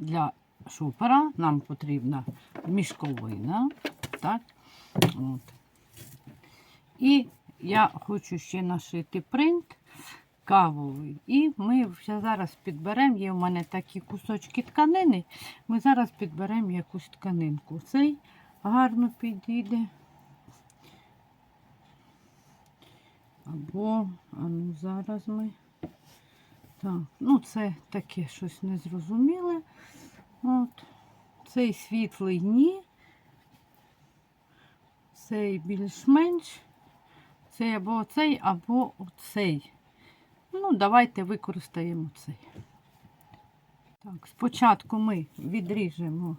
для шопера нам потрібна мішковина. Так? От. І я хочу ще нашити принт кавовий. І ми вже зараз підберемо, є в мене такі кусочки тканини. Ми зараз підберемо якусь тканинку. Цей гарно підійде. Або, а ну зараз ми. Так, ну це таке щось незрозуміле. От. Цей світлий ні. Цей більш-менш. Цей або цей, або оцей. Ну, давайте використаємо цей. Так, спочатку ми відріжемо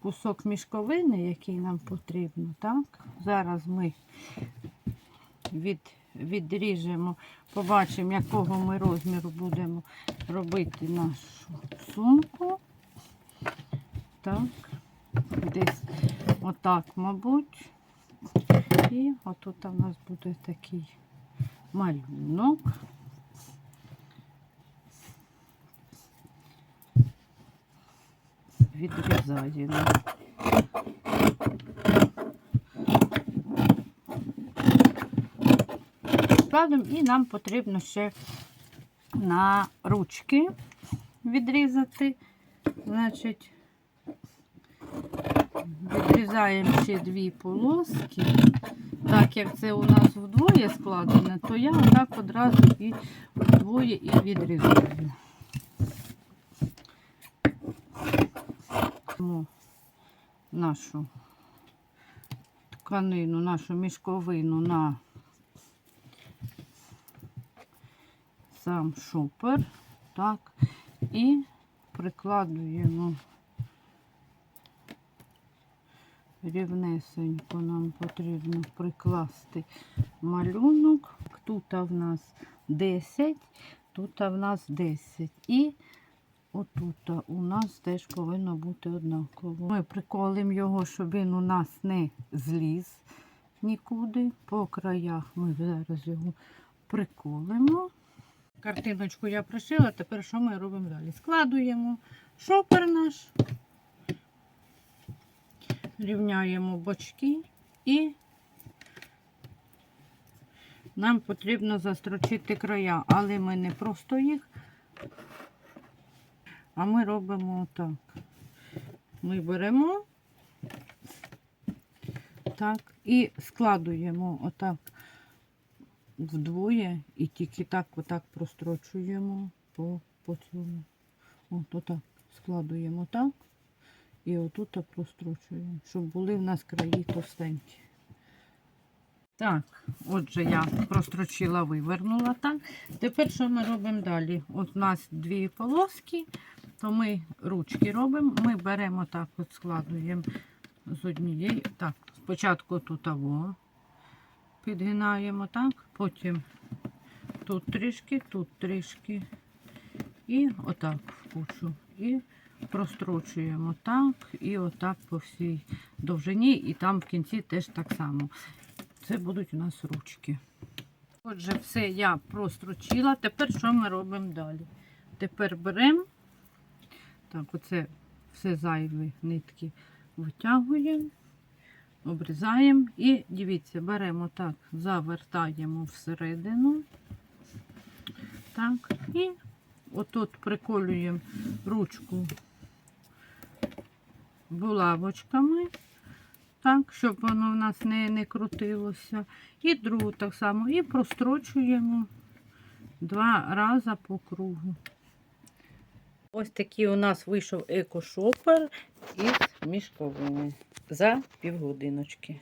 кусок мішковини, який нам потрібно. Так? Зараз ми від, відріжемо, побачимо, якого ми розміру будемо робити нашу сумку. Так, десь отак, мабуть. І отут у нас буде такий малюнок. Відрізаємо. Складом і нам потрібно ще на ручки відрізати. Значить, відрізаємо ще дві полоски. Так як це у нас вдвоє складено, то я отак одразу і вдвоє і відрізаю. Нашу тканину, нашу мішковину на сам шопер. Так, і прикладуємо рівнесенько нам потрібно прикласти малюнок. Тут в нас 10, тут в нас 10. І отут у нас теж повинно бути однаково. Ми приколимо його, щоб він у нас не зліз нікуди. По краях ми зараз його приколимо. Картиночку я пришила, тепер що ми робимо далі? Складуємо шопер наш, рівняємо бочки і нам потрібно застрочити края, але ми не просто їх, а ми робимо отак. Ми беремо так і складуємо отак вдвоє і тільки так отак прострочуємо по, по цьому. От отак складуємо так. І отут прострочуємо, щоб були в нас краї товстенькі. Так, отже, я прострочила, вивернула так. Тепер що ми робимо далі? От у нас дві полоски, то ми ручки робимо. Ми беремо так, от складуємо з однієї. Так, спочатку тут аво підгинаємо так, потім тут трішки, тут трішки. І отак в кучу. І прострочуємо так, і отак по всій довжині, і там в кінці теж так само. Це будуть у нас ручки. Отже, все я прострочила. Тепер що ми робимо далі? Тепер беремо, так, оце все зайві нитки витягуємо, обрізаємо і дивіться, беремо так, завертаємо всередину. Так, і отут приколюємо ручку булавочками, так, щоб воно в нас не, не крутилося. І другу так само. І прострочуємо два рази по кругу. Ось такий у нас вийшов екошопер із мішковини за півгодиночки.